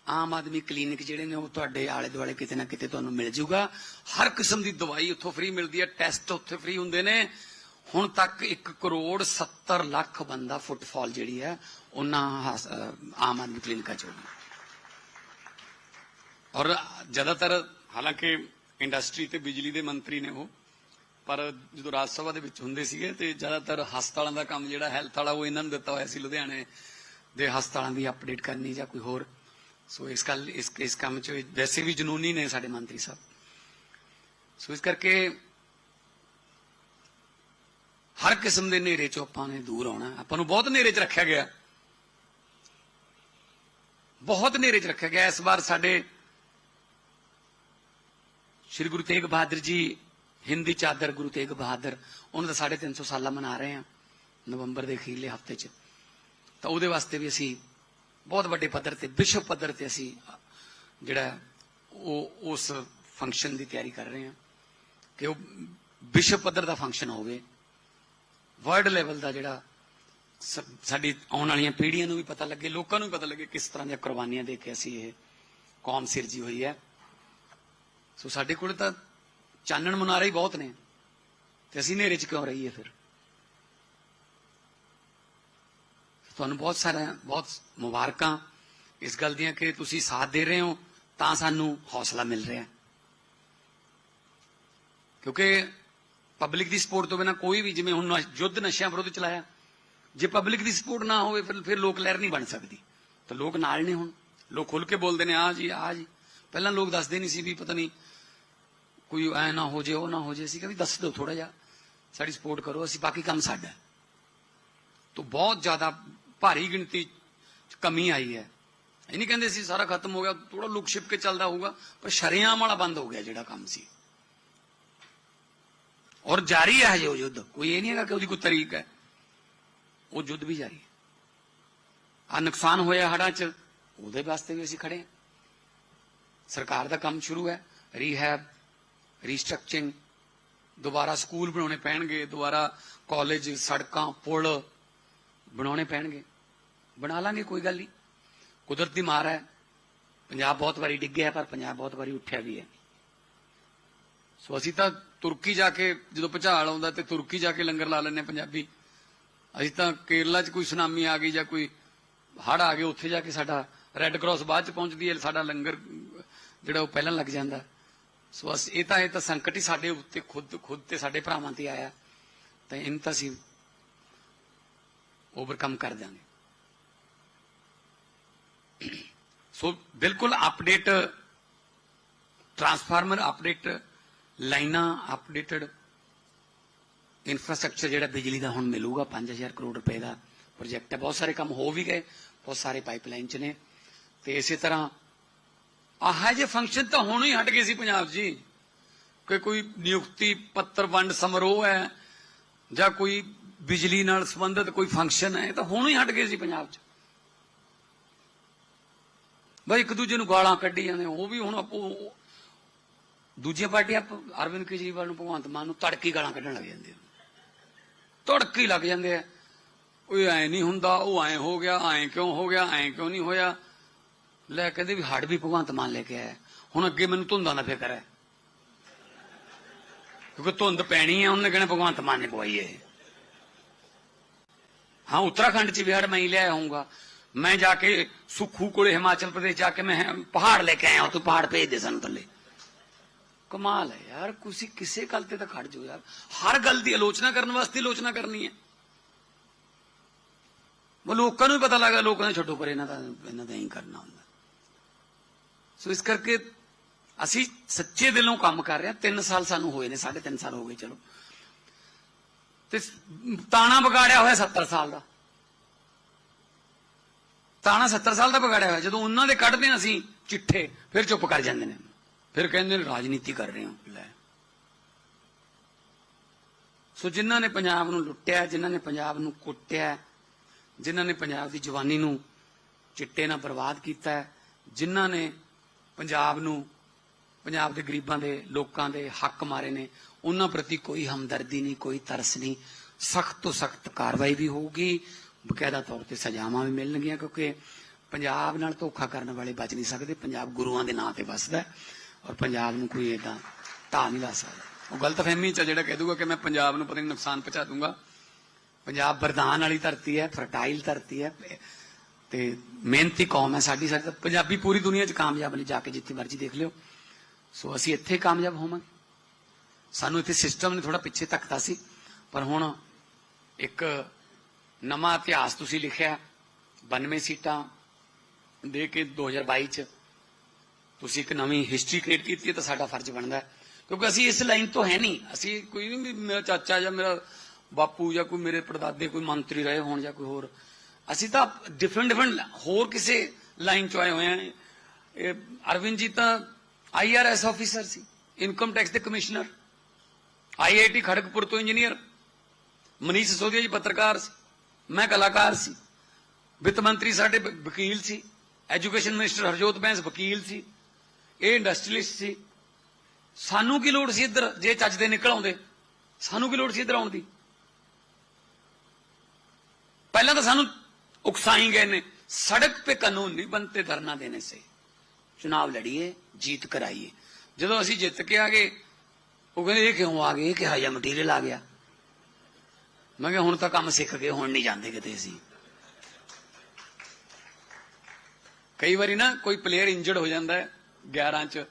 ਆਮ ਆਦਮੀ ਕਲੀਨਿਕ ਜਿਹੜੇ ਨੇ, ਉਹ ਤੁਹਾਡੇ ਆਲੇ ਦੁਆਲੇ ਕਿਤੇ ਨਾ ਕਿਤੇ ਤੁਹਾਨੂੰ ਮਿਲ ਜਾਊਗਾ ਹਰ ਕਿਸਮ ਦੀ ਦਵਾਈ ਉੱਥੋਂ ਫ੍ਰੀ ਮਿਲਦੀ ਹੈ, ਟੈਸਟ ਉੱਥੇ ਫ੍ਰੀ ਹੁੰਦੇ ਨੇ। ਹੁਣ ਤੱਕ 1 ਕਰੋੜ 70 ਲੱਖ ਬੰਦਾ ਫੁੱਟਫਾਲ ਜਿਹੜੀ ਹੈ, ਉਹਨਾਂ ਆਮ ਆਦਮੀ ਕਲੀਨਿਕਾਂ ਚ ਹੋਗੀ ਔਰ ਜ਼ਿਆਦਾਤਰ ਹਾਲਾਂਕਿ ਇੰਡਸਟਰੀ ਤੇ ਬਿਜਲੀ ਦੇ ਮੰਤਰੀ ਨੇ ਉਹ ਪਰ ਜਦੋਂ ਰਾਜ ਸਭਾ ਦੇ ਵਿੱਚ ਹੁੰਦੇ ਸੀਗੇ ਤੇ ਜ਼ਿਆਦਾਤਰ ਹਸਪਤਾਲਾਂ ਦਾ ਕੰਮ ਜਿਹੜਾ ਹੈਲਥ ਵਾਲਾ ਉਹ ਇਹਨਾਂ ਨੂੰ ਦਿੱਤਾ ਹੋਇਆ ਸੀ, ਲੁਧਿਆਣੇ ਦੇ ਹਸਪਤਾਲਾਂ ਦੀ ਅਪਡੇਟ ਕਰਨੀ ਜਾਂ ਕੋਈ ਹੋਰ। ਸੋ ਇਸ ਗੱਲ, ਇਸ ਇਸ ਕੰਮ 'ਚ ਵੈਸੇ ਵੀ ਜਨੂਨੀ ਨੇ ਸਾਡੇ ਮੰਤਰੀ ਸਾਹਿਬ। ਸੋ ਇਸ ਕਰਕੇ ਹਰ ਕਿਸਮ ਦੇ ਹਨੇਰੇ 'ਚੋਂ ਆਪਾਂ ਨੇ ਦੂਰ ਆਉਣਾ। ਆਪਾਂ ਨੂੰ ਬਹੁਤ ਹਨੇਰੇ 'ਚ ਰੱਖਿਆ ਗਿਆ। ਬਹੁਤ ਹਨੇਰੇ 'ਚ ਰੱਖਿਆ ਗਿਆ। ਇਸ ਵਾਰ ਸਾਡੇ ਸ਼੍ਰੀ ਗੁਰੂ ਤੇਗ ਬਹਾਦਰ ਜੀ ਹਿੰਦੀ ਚਾਦਰ, ਗੁਰੂ ਤੇਗ ਬਹਾਦਰ, ਉਹਨਾਂ ਦਾ 350 ਸਾਲਾ ਮਨਾ ਰਹੇ ਹਾਂ, ਨਵੰਬਰ ਦੇ ਅਖੀਰਲੇ ਹਫ਼ਤੇ 'ਚ। ਤਾਂ ਉਹਦੇ ਵਾਸਤੇ ਵੀ ਅਸੀਂ ਬਹੁਤ ਵੱਡੇ ਪੱਧਰ ਤੇ, ਵਿਸ਼ਵ ਪੱਧਰ ਤੇ ਅਸੀਂ ਜਿਹੜਾ ਉਹ, ਉਸ ਫੰਕਸ਼ਨ ਦੀ ਤਿਆਰੀ ਕਰ ਰਹੇ ਹਾਂ ਕਿ ਉਹ ਵਿਸ਼ਵ ਪੱਧਰ ਦਾ ਫੰਕਸ਼ਨ ਹੋਵੇ। ਵਰਲਡ ਲੈਵਲ ਦਾ ਜਿਹੜਾ ਸ- ਸਾਡੀ ਆਉਣ ਵਾਲੀਆਂ ਪੀੜ੍ਹੀਆਂ ਨੂੰ ਵੀ ਪਤਾ ਲੱਗੇ, ਲੋਕਾਂ ਨੂੰ ਵੀ ਪਤਾ ਲੱਗੇ ਕਿਸ ਤਰ੍ਹਾਂ ਦੀਆਂ ਕੁਰਬਾਨੀਆਂ ਦੇ ਕੇ ਅਸੀਂ ਇਹ ਕੌਮ ਸਿਰਜੀ ਹੋਈ ਹੈ। ਸੋ ਸਾਡੇ ਕੋਲ ਤਾਂ ਚਾਨਣ ਮੁਨਾਰੇ ਹੀ ਬਹੁਤ ਨੇ। ਤੇ ਅਸੀਂ ਹਨੇਰੇ 'ਚ ਕਿਉਂ ਰਹੀਏ ਫਿਰ? ਤੁਹਾਨੂੰ ਬਹੁਤ ਸਾਰਾ ਬਹੁਤ ਮੁਬਾਰਕਾਂ ਇਸ ਗੱਲ ਦੀਆਂ ਕਿ ਤੁਸੀਂ ਸਾਥ ਦੇ ਰਹੇ ਹੋ, ਤਾਂ ਸਾਨੂੰ ਹੌਸਲਾ ਮਿਲ ਰਿਹਾ ਕਿਉਂਕਿ ਪਬਲਿਕ ਦੀ ਸਪੋਰਟ ਤੋਂ ਬਿਨਾ ਕੋਈ ਵੀ ਜਿਵੇਂ ਹੁਣ ਨਸ਼- ਯੁੱਧ ਨਸ਼ਿਆਂ ਵਿਰੁੱਧ ਚਲਾਇਆ, ਜੇ ਪਬਲਿਕ ਦੀ ਸਪੋਰਟ ਨਾ ਹੋਵੇ ਫਿਰ ਫਿਰ ਲੋਕ ਲਹਿਰ ਨਹੀਂ ਬਣ ਸਕਦੀ। ਤਾਂ ਲੋਕ ਨਾਲ ਨੇ ਹੁਣ। ਲੋਕ ਖੁੱਲ ਕੇ ਬੋਲਦੇ ਨੇ, ਆ ਜੀ ਆ ਜੀ। ਪਹਿਲਾਂ ਲੋਕ ਦੱਸਦੇ ਨਹੀਂ ਸੀ ਵੀ ਪਤਾ ਨਹੀਂ ਕੋਈ ਐ ਨਾ ਹੋ ਜੇ, ਉਹ ਨਾ ਹੋ ਜੇ, ਅਸੀਂ ਕਹਿੰਦੇ ਦੱਸ ਦਿਓ ਥੋੜਾ ਜਿਹਾ। ਸਾਡੀ ਸਪੋਰਟ ਕਰੋ, ਅਸੀਂ ਬਾਕੀ ਕੰਮ ਸਾਡਾ। ਹੈ। ਤੋਂ ਬਹੁਤ ਜ਼ਿਆਦਾ ਭਾਰੀ ਗਿਣਤੀ ਕਮੀ ਆਈ ਹੈ। ਇਹ ਨਹੀਂ ਕਹਿੰਦੇ ਸੀ ਸਾਰਾ ਖਤਮ ਹੋ ਗਿਆ ਥੋੜਾ ਲੁਕ ਛਿਪ ਕੇ ਚੱਲਦਾ ਹੋਊਗਾ, ਪਰ ਸ਼ਰੇਆਮ ਵਾਲਾ ਬੰਦ ਹੋ ਗਿਆ ਜਿਹੜਾ ਕੰਮ ਸੀ। ਔਰ ਜਾਰੀ ਹੈ ਹਜੇ ਉਹ ਯੁੱਧ। ਕੋਈ ਇਹ ਨਹੀਂ ਹੈਗਾ ਕਿ ਉਹਦੀ ਕੋਈ ਤਰੀਕ ਹੈ। ਉਹ ਯੁੱਧ ਵੀ ਜਾਰੀ ਹੈ। ਆ ਨੁਕਸਾਨ ਹੋਇਆ ਹੜਾਂ 'ਚ, ਉਹਦੇ ਵਾਸਤੇ ਵੀ ਅਸੀਂ ਖੜੇ ਹਾਂ। ਸਰਕਾਰ ਦਾ ਕੰਮ ਸ਼ੁਰੂ ਹੈ ਰੀਹੈਬ ਰੀਸਟਰਕਚਰਿੰਗ ਦੁਬਾਰਾ ਸਕੂਲ ਬਣਾਉਣੇ ਪੈਣਗੇ, ਦੁਬਾਰਾ ਕਾਲਜ ਸੜਕਾਂ, ਪੁਲ ਬਣਾਉਣੇ ਪੈਣਗੇ। ਬਣਾ ਲਾਂਗੇ, ਕੋਈ ਗੱਲ ਨਹੀਂ। ਕੁਦਰਤ ਦੀ ਮਾਰ ਹੈ। ਪੰਜਾਬ ਬਹੁਤ ਵਾਰੀ ਡਿੱਗਿਆ, ਪਰ ਪੰਜਾਬ ਬਹੁਤ ਵਾਰੀ ਉੱਠਿਆ ਵੀ ਹੈ। ਸੋ ਅਸੀਂ ਤਾਂ ਤੁਰਕੀ ਜਾ ਕੇ, ਜਦੋਂ ਭੁਚਾਲ ਆਉਂਦਾ ਤੇ ਤੁਰਕੀ ਜਾ ਕੇ ਲੰਗਰ ਲਾ ਲੈਂਦੇ ਹਾਂ ਪੰਜਾਬੀ। ਅਸੀਂ ਤਾਂ ਕੇਰਲਾ 'ਚ ਕੋਈ ਸੁਨਾਮੀ ਆ ਗਈ ਜਾਂ ਕੋਈ ਹੜ ਆ ਗਿਆ, ਉੱਥੇ ਜਾ ਕੇ ਸਾਡਾ ਰੈੱਡ ਕਰਾਸ ਬਾਅਦ 'ਚ ਪਹੁੰਚਦੀ ਹੈ, ਸਾਡਾ ਲੰਗਰ ਜਿਹੜਾ ਉਹ ਪਹਿਲਾਂ ਲੱਗ ਜਾਂਦਾ। ਸੋ ਅਸ ਇਹ ਤਾਂ ਇਹ ਤਾਂ ਸੰਕਟ ਹੀ ਸਾਡੇ ਉੱਤੇ ਖੁਦ ਖੁਦ ਤੇ ਸਾਡੇ ਭਰਾਵਾਂ ਤੇ ਆਇਆ। ਤਾਂ ਇਹਨੂੰ ਤਾਂ ਅਸੀਂ ਓਵਰਕਮ ਕਰ ਦਿਆਂਗੇ। ਸੋ ਬਿਲਕੁਲ ਅਪਡੇਟ ਟਰਾਂਸਫਾਰਮਰ ਅਪਡੇਟ ਲਾਈਨਾਂ ਅਪਡੇਟਡ ਇਨਫਰਾਸਟ੍ਰਕਚਰ ਜਿਹੜਾ ਬਿਜਲੀ ਦਾ ਹੁਣ ਮਿਲੂਗਾ 5000 ਕਰੋੜ ਰੁਪਏ ਦਾ ਪ੍ਰੋਜੈਕਟ ਹੈ। ਬਹੁਤ ਸਾਰੇ ਕੰਮ ਹੋ ਵੀ ਗਏ, ਬਹੁਤ ਸਾਰੇ ਪਾਈਪਲਾਈਨ ਚ ਨੇ। ਤੇ ਇਸੇ ਤਰ੍ਹਾਂ ਆਹ ਜੇ ਫੰਕਸ਼ਨ ਤਾਂ ਹੁਣ ਹੀ ਹਟ ਗਏ ਸੀ ਪੰਜਾਬ ਜੀ, ਕਿ ਕੋਈ ਨਿਯੁਕਤੀ ਪੱਤਰ ਵੰਡ ਸਮਾਰੋਹ ਹੈ, ਜਾਂ ਕੋਈ ਬਿਜਲੀ ਨਾਲ ਸੰਬੰਧਿਤ ਕੋਈ ਫੰਕਸ਼ਨ ਹੈ, ਇਹ ਤਾਂ ਹੁਣ ਹੀ ਹਟ ਗਏ ਸੀ ਪੰਜਾਬ 'ਚ। ਬਈ ਇੱਕ ਦੂਜੇ ਨੂੰ ਗਾਲਾਂ ਕੱਢੀ ਜਾਂਦੇ ਉਹ ਵੀ ਹੁਣ ਆਪੋ ਦੂਜੀਆਂ ਪਾਰਟੀਆਂ ਪ- ਅਰਵਿੰਦ ਕੇਜਰੀਵਾਲ ਨੂੰ, ਭਗਵੰਤ ਮਾਨ ਨੂੰ ਤੜਕੀ ਗਾਲਾਂ ਕੱਢਣ ਲੱਗ ਜਾਂਦੀਆਂ ਤੜਕੀ ਲੱਗ ਜਾਂਦੇ ਆ। ਉਹ ਐ ਨਹੀਂ ਹੁੰਦਾ, ਉਹ ਐ ਹੋ ਗਿਆ, ਐ ਕਿਉਂ ਹੋ ਗਿਆ, ਐ ਕਿਉਂ ਨਹੀਂ ਹੋਇਆ। ਲੈ ਕਹਿੰਦੇ ਵੀ ਹੜ ਵੀ ਭਗਵੰਤ ਮਾਨ ਲੈ ਕੇ ਆਇਆ। ਹੁਣ ਅੱਗੇ ਮੈਨੂੰ ਧੁੰਦਾਂ ਦਾ ਫਿਕਰ ਹੈ। ਕਿਉਂਕਿ ਧੁੰਦ ਪੈਣੀ ਹੈ, ਉਹਨੇ ਕਹਿਣਾ ਭਗਵੰਤ ਮਾਨ ਨੇ ਪਵਾਈ ਹੈ ਹਾਂ, ਉੱਤਰਾਖੰਡ ਚ ਵੀ ਹੜ ਮੈਂ ਹੀ ਲੈ ਹੂੰਗਾ ਮੈਂ ਜਾ ਕੇ ਸੁਖੂ ਕੋਲੇ ਹਿਮਾਚਲ ਪ੍ਰਦੇਸ਼ ਜਾ ਕੇ ਮੈਂ ਪਹਾੜ ਲੈ ਕੇ ਆਇਆ ਤੂੰ ਪਹਾੜ ਭੇਜ ਦੇ ਸਾਨੂੰ ਥੱਲੇ। ਕਮਾਲ ਹੈ ਯਾਰ, ਤੁਸੀਂ ਕਿਸੇ ਗੱਲ ਤੇ ਤਾਂ ਖੜ ਜਾਓ ਯਾਰ। ਹਰ ਗੱਲ ਦੀ ਆਲੋਚਨਾ ਕਰਨ ਵਾਸਤੇ ਆਲੋਚਨਾ ਕਰਨੀ ਹੈ। ਉਹ ਲੋਕਾਂ ਨੂੰ ਵੀ ਪਤਾ ਲੱਗਾ, ਲੋਕਾਂ ਨੇ ਛੱਡੋ, ਪਰ ਇਹਨਾਂ ਦਾ ਇਹਨਾਂ ਦਾ ਹੀ ਕਰਨਾ ਹੁੰਦਾ। ਸੋ ਇਸ ਕਰਕੇ ਅਸੀਂ ਸੱਚੇ ਦਿਲੋਂ ਕੰਮ ਕਰ ਰਹੇ ਹਾਂ। 3 ਸਾਲ ਸਾਨੂੰ ਹੋਏ ਨੇ 3.5 ਸਾਲ ਹੋ ਗਏ, ਚਲੋ। ਤੇ ਤਾਣਾ ਵਿਗਾੜਿਆ ਹੋਇਆ 70 ਸਾਲ ਦਾ। ਤਾਣਾ 70 ਸਾਲ ਦਾ ਵਿਗਾੜਿਆ ਹੋਇਆ। ਜਦੋਂ ਉਹਨਾਂ ਦੇ ਕੱਢਦੇ ਹਾਂ ਅਸੀਂ ਚਿੱਠੇ, ਫਿਰ ਚੁੱਪ ਕਰ ਜਾਂਦੇ ਨੇ। ਫਿਰ ਕਹਿੰਦੇ ਨੇ, ਰਾਜਨੀਤੀ ਕਰ ਰਹੇ ਹੋ, ਲੈ। ਸੋ ਜਿਨ੍ਹਾਂ ਨੇ ਪੰਜਾਬ ਨੂੰ ਲੁੱਟਿਆ, ਜਿਨ੍ਹਾਂ ਨੇ ਪੰਜਾਬ ਨੂੰ ਕੁੱਟਿਆ, ਜਿਨ੍ਹਾਂ ਨੇ ਪੰਜਾਬ ਦੀ ਜਵਾਨੀ ਨੂੰ ਚਿੱਟੇ ਨਾਲ ਬਰਬਾਦ ਕੀਤਾ, ਜਿਨ੍ਹਾਂ ਨੇ ਪੰਜਾਬ ਨੂੰ, ਪੰਜਾਬ ਦੇ ਗਰੀਬਾਂ ਦੇ ਲੋਕਾਂ ਦੇ ਹੱਕ ਮਾਰੇ ਨੇ, ਉਹਨਾਂ ਪ੍ਰਤੀ ਕੋਈ ਹਮਦਰਦੀ ਨਹੀਂ, ਕੋਈ ਤਰਸ ਨਹੀਂ। ਸਖਤ ਤੋਂ ਸਖਤ ਕਾਰਵਾਈ ਵੀ ਹੋਊਗੀ, ਬਕਾਇਦਾ ਤੌਰ ਤੇ ਸਜ਼ਾਵਾਂ ਵੀ ਮਿਲਣਗੀਆਂ, ਕਿਉਂਕਿ ਪੰਜਾਬ ਨਾਲ ਧੋਖਾ ਕਰਨ ਵਾਲੇ ਬਚ ਨਹੀਂ ਸਕਦੇ, ਪੰਜਾਬ ਗੁਰੂਆਂ ਦੇ ਨਾਂ ਤੇ ਵਸਦਾ ਔਰ ਪੰਜਾਬ ਨੂੰ ਕੋਈ ਏਦਾਂ ਢਾਹ ਨਹੀਂ ਲਾ ਸਕਦਾ। ਉਹ ਗਲਤਫਹਿਮੀ ਚ ਜਿਹੜਾ ਕਹਿ ਦੂਗਾ ਕਿ ਮੈਂ ਪੰਜਾਬ ਨੂੰ ਪਤਾ ਨਹੀਂ ਨੁਕਸਾਨ ਪਹੁੰਚਾ ਦੂੰਗਾ ਪੰਜਾਬ ਵਰਦਾਨ ਵਾਲੀ ਧਰਤੀ ਹੈ, ਫਰਟਾਈਲ ਧਰਤੀ ਹੈ ਤੇ ਮਿਹਨਤੀ ਕੌਮ ਹੈ ਸਾਡੀ ਸਾਡੀ ਤਾਂ ਪੰਜਾਬੀ ਪੂਰੀ ਦੁਨੀਆ 'ਚ ਕਾਮਯਾਬ ਨੇ, ਜਾ ਕੇ ਜਿੱਥੇ ਮਰਜ਼ੀ ਦੇਖ ਲਿਓ। ਸੋ ਅਸੀਂ ਇੱਥੇ ਕਾਮਯਾਬ ਹੋਵਾਂਗੇ। ਸਾਨੂੰ ਇੱਥੇ ਸਿਸਟਮ ਨੇ ਥੋੜਾ ਪਿੱਛੇ ਧੱਕਦਾ ਸੀ, ਪਰ ਹੁਣ ਇੱਕ ਨਵਾਂ ਇਤਿਹਾਸ ਤੁਸੀਂ ਲਿਖਿਆ 92 ਸੀਟਾਂ ਦੇ ਕੇ 2022 ਚ ਤੁਸੀਂ ਇੱਕ ਨਵੀਂ ਹਿਸਟਰੀ ਕ੍ਰੀਏਟ ਕੀਤੀ ਹੈ, ਤਾਂ ਸਾਡਾ ਫਰਜ਼ ਬਣਦਾ ਹੈ। ਕਿਉਂਕਿ ਅਸੀਂ ਇਸ ਲਾਈਨ ਤੋਂ ਹੈ ਨਹੀਂ। ਅਸੀਂ ਕੋਈ ਨਹੀਂ ਵੀ, ਮੇਰਾ ਚਾਚਾ ਜਾਂ ਮੇਰਾ ਬਾਪੂ ਜਾਂ ਕੋਈ ਮੇਰੇ ਪੜਦਾਦੇ, ਕੋਈ ਮੰਤਰੀ ਰਹੇ ਹੋਣ ਜਾਂ ਕੋਈ ਹੋਰ ਅਸੀਂ ਤਾਂ ਡਿਫਰੈਂਟ ਡਿਫਰੈਂਟ ਹੋਰ ਕਿਸੇ ਲਾਈਨ ਚ ਆਏ ਹੋਏ ਹਾਂ। ਇਹ ਅਰਵਿੰਦ ਜੀ ਤਾਂ ਆਈਆਰਐਸ ਆਫੀਸਰ ਸੀ ਇਨਕਮ ਟੈਕਸ ਦੇ ਕਮਿਸ਼ਨਰ ਆਈਆਈਟੀ ਖੜਗਪੁਰ ਤੋਂ ਇੰਜੀਨੀਅਰ ਮਨੀਸ਼ ਸੋਦੀਆ ਜੀ ਪੱਤਰਕਾਰ ਸੀ, ਮੈਂ ਕਲਾਕਾਰ ਸੀ, ਵਿੱਤ ਮੰਤਰੀ ਸਾਡੇ ਵਕੀਲ ਸੀ ਐਜੂਕੇਸ਼ਨ ਮਿਨਿਸਟਰ ਹਰਜੋਤ ਬੈਂਸ ਵਕੀਲ ਸੀ, ਇਹ ਇੰਡਸਟਰੀਲਿਸਟ ਸੀ। ਸਾਨੂੰ ਕੀ ਲੋੜ ਸੀ ਇੱਧਰ, ਜੇ ਚੱਜ ਦੇ ਨਿਕਲ ਆਉਂਦੇ, ਸਾਨੂੰ ਕੀ ਲੋੜ ਸੀ ਇੱਧਰ ਆਉਣ ਦੀ? ਪਹਿਲਾਂ ਤਾਂ ਸਾਨੂੰ ਉਕਸਾਈ ਗਏ ਨੇ ਸੜਕ पे कानून नहीं बनते धरना देने से चुनाव लड़िए जीत कर आइए ਜਦੋਂ ਅਸੀਂ ਜਿੱਤ ਕੇ ਆ ਗਏ ਉਹ ਕਹਿੰਦੇ ਇਹ ਕਿਉਂ ਆ ਗਏ ਇਹ ਕਿਹਾ ਜਿਹਾ ਮਟੀਰੀਅਲ ਆ ਗਿਆ ਮੈਂ ਕਿਹਾ ਹੁਣ ਤਾਂ ਕੰਮ ਸਿੱਖ ਗਏ ਹੁਣ ਨਹੀਂ ਜਾਂਦੇ ਕਿਤੇ ਅਸੀਂ ਕਈ ਵਾਰੀ ਨਾ ਕੋਈ ਪਲੇਅਰ ਇੰਜਰਡ ਹੋ ਜਾਂਦਾ ਹੈ 11 ਚ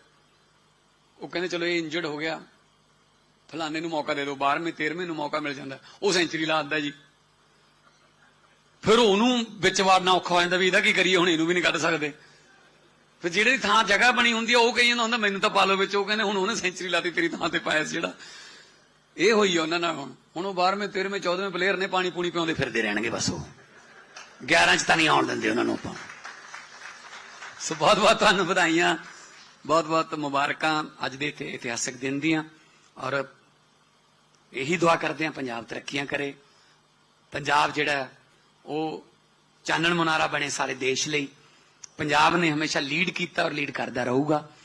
ਉਹ ਕਹਿੰਦੇ ਚਲੋ ਇਹ ਇੰਜਰਡ ਹੋ ਗਿਆ ਫਲਾਣੇ ਨੂੰ ਮੌਕਾ ਦੇ ਦਿਓ 12ਵੇਂ 13ਵੇਂ ਨੂੰ ਮੌਕਾ ਮਿਲ ਜਾਂਦਾ ਉਹ ਸੈਂਚਰੀ ਲਾ ਦਿੰਦਾ ਜੀ ਫਿਰ ਉਹਨੂੰ ਵਿੱਚ ਵਾੜਨਾ ਔਖਾ ਹੋ ਜਾਂਦਾ ਵੀ ਇਹਦਾ ਕੀ ਕਰੀਏ, ਹੁਣ ਇਹਨੂੰ ਵੀ ਨਹੀਂ ਕੱਢ ਸਕਦੇ। ਫਿਰ ਜਿਹੜੀ ਥਾਂ ਜਗ੍ਹਾ ਬਣੀ ਹੁੰਦੀ ਆ, ਉਹ ਕਹੀ ਜਾਂਦਾ ਹੁੰਦਾ, ਮੈਨੂੰ ਤਾਂ ਪਾ ਲਓ ਵਿੱਚ। ਉਹ ਕਹਿੰਦੇ, ਹੁਣ ਉਹਨੇ ਸੈਂਚਰੀ ਲਾਤੀ, ਤੇਰੀ ਥਾਂ ਤੇ ਪਾਇਆ ਸੀ ਜਿਹੜਾ। ਇਹ ਹੋਈ ਆ ਉਹਨਾਂ ਨਾਲ ਹੁਣ। ਹੁਣ ਉਹ 12ਵੇਂ 13ਵੇਂ 14ਵੇਂ ਪਲੇਅਰ ਨੇ ਪਾਣੀ ਪੂਣੀ ਪਿਆਉਂਦੇ ਫਿਰਦੇ ਰਹਿਣਗੇ ਬਸ ਉਹ। 11 ਚ ਤਾਂ ਨਹੀਂ ਆਉਣ ਦਿੰਦੇ ਉਹਨਾਂ ਨੂੰ ਆਪਾਂ। ਸੋ ਬਹੁਤ ਬਹੁਤ ਤੁਹਾਨੂੰ ਵਧਾਈਆਂ, ਬਹੁਤ ਬਹੁਤ ਮੁਬਾਰਕਾਂ ਅੱਜ ਦੇ ਇੱਥੇ ਇਤਿਹਾਸਕ ਦਿਨ ਦੀਆਂ। ਔਰ ਇਹੀ ਦੁਆ ਕਰਦੇ ਹਾਂ, ਪੰਜਾਬ ਤਰੱਕੀਆਂ ਕਰੇ। ਪੰਜਾਬ ਜਿਹੜਾ ਉਹ ਚਾਨਣ ਮੁਨਾਰਾ ਬਣੇ ਸਾਰੇ ਦੇਸ਼ ਲਈ। ਪੰਜਾਬ ਨੇ ਹਮੇਸ਼ਾ ਲੀਡ ਕੀਤਾ ਔਰ ਲੀਡ ਕਰਦਾ ਰਹੂਗਾ।